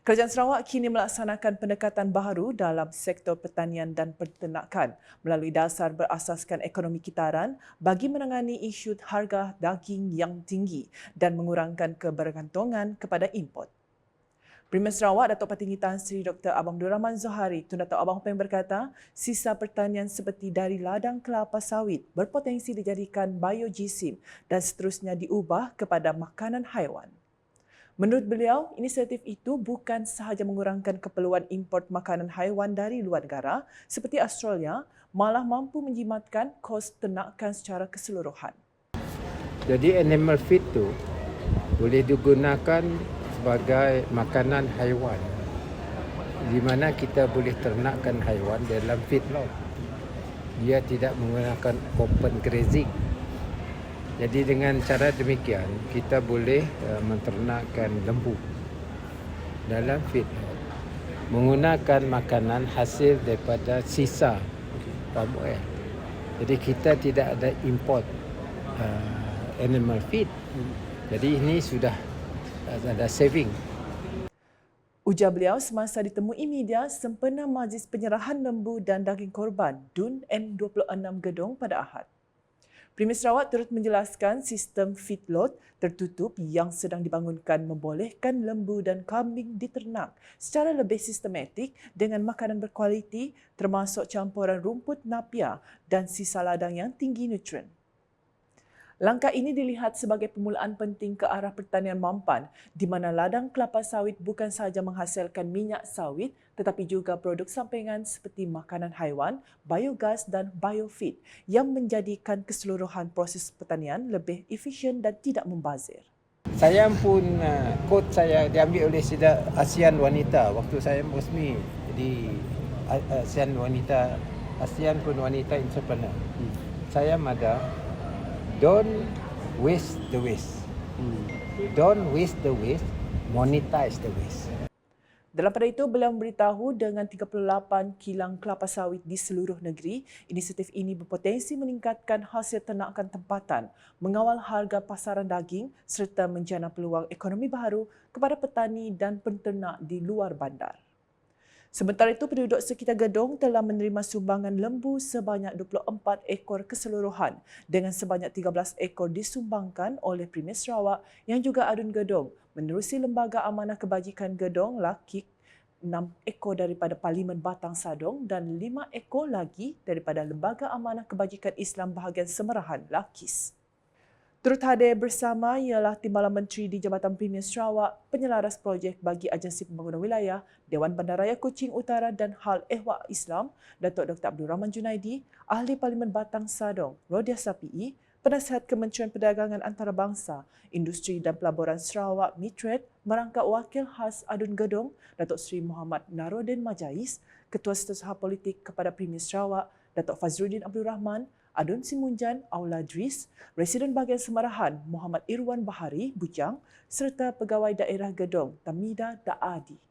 Kerajaan Sarawak kini melaksanakan pendekatan baharu dalam sektor pertanian dan peternakan melalui dasar berasaskan ekonomi kitaran bagi menangani isu harga daging yang tinggi dan mengurangkan kebergantungan kepada import. Premier Sarawak Datuk Patinggi Tan Sri Dr. Abang Abdul Rahman Zohari Tun Datuk Abang Peng berkata, sisa pertanian seperti dari ladang kelapa sawit berpotensi dijadikan biojisim dan seterusnya diubah kepada makanan haiwan. Menurut beliau, inisiatif itu bukan sahaja mengurangkan keperluan import makanan haiwan dari luar negara seperti Australia, malah mampu menjimatkan kos ternakan secara keseluruhan. Jadi animal feed tu boleh digunakan sebagai makanan haiwan di mana kita boleh ternakkan haiwan dalam feedlot. Dia tidak menggunakan open grazing jadi dengan cara demikian kita boleh uh, menternakkan lembu dalam feedlot menggunakan makanan hasil daripada sisa palm oil. Jadi kita tidak ada import uh, animal feed. Jadi ini sudah ada saving. Ujar beliau semasa ditemui media sempena majlis penyerahan lembu dan daging korban DUN N26 Gedong pada Ahad. Premier Sarawak turut menjelaskan sistem feedlot tertutup yang sedang dibangunkan membolehkan lembu dan kambing diternak secara lebih sistematik dengan makanan berkualiti termasuk campuran rumput napia dan sisa ladang yang tinggi nutrien. Langkah ini dilihat sebagai permulaan penting ke arah pertanian mampan di mana ladang kelapa sawit bukan sahaja menghasilkan minyak sawit tetapi juga produk sampingan seperti makanan haiwan, biogas dan biofeed yang menjadikan keseluruhan proses pertanian lebih efisien dan tidak membazir. Saya pun uh, quote saya diambil oleh Sida ASEAN Wanita waktu saya resmi di ASEAN Wanita ASEAN pun Wanita Entrepreneur. Hmm. Saya mada don't waste the waste. Hmm. Don't waste the waste, monetize the waste. Dalam pada itu, beliau memberitahu dengan 38 kilang kelapa sawit di seluruh negeri, inisiatif ini berpotensi meningkatkan hasil ternakan tempatan, mengawal harga pasaran daging serta menjana peluang ekonomi baru kepada petani dan penternak di luar bandar. Sementara itu, penduduk sekitar gedung telah menerima sumbangan lembu sebanyak 24 ekor keseluruhan dengan sebanyak 13 ekor disumbangkan oleh Premier Sarawak yang juga adun gedung menerusi Lembaga Amanah Kebajikan Gedong LAKIK 6 ekor daripada Parlimen Batang Sadong dan 5 ekor lagi daripada Lembaga Amanah Kebajikan Islam Bahagian Semerahan LAKIS. Turut hadir bersama ialah Timbalan Menteri di Jabatan Premier Sarawak, penyelaras projek bagi Agensi Pembangunan Wilayah, Dewan Bandaraya Kuching Utara dan Hal Ehwal Islam, Datuk Dr. Abdul Rahman Junaidi, Ahli Parlimen Batang Sadong, Rodia Sapi, Penasihat Kementerian Perdagangan Antarabangsa, Industri dan Pelaburan Sarawak Mitred merangkap Wakil Khas Adun Gedong, Datuk Seri Muhammad Narodin Majais, Ketua Setiausaha Politik kepada Premier Sarawak, Datuk Fazrudin Abdul Rahman, Adun Simunjan Aula Dris, Residen Bahagian Semarahan Muhammad Irwan Bahari Bujang serta Pegawai Daerah Gedong Tamida Daadi.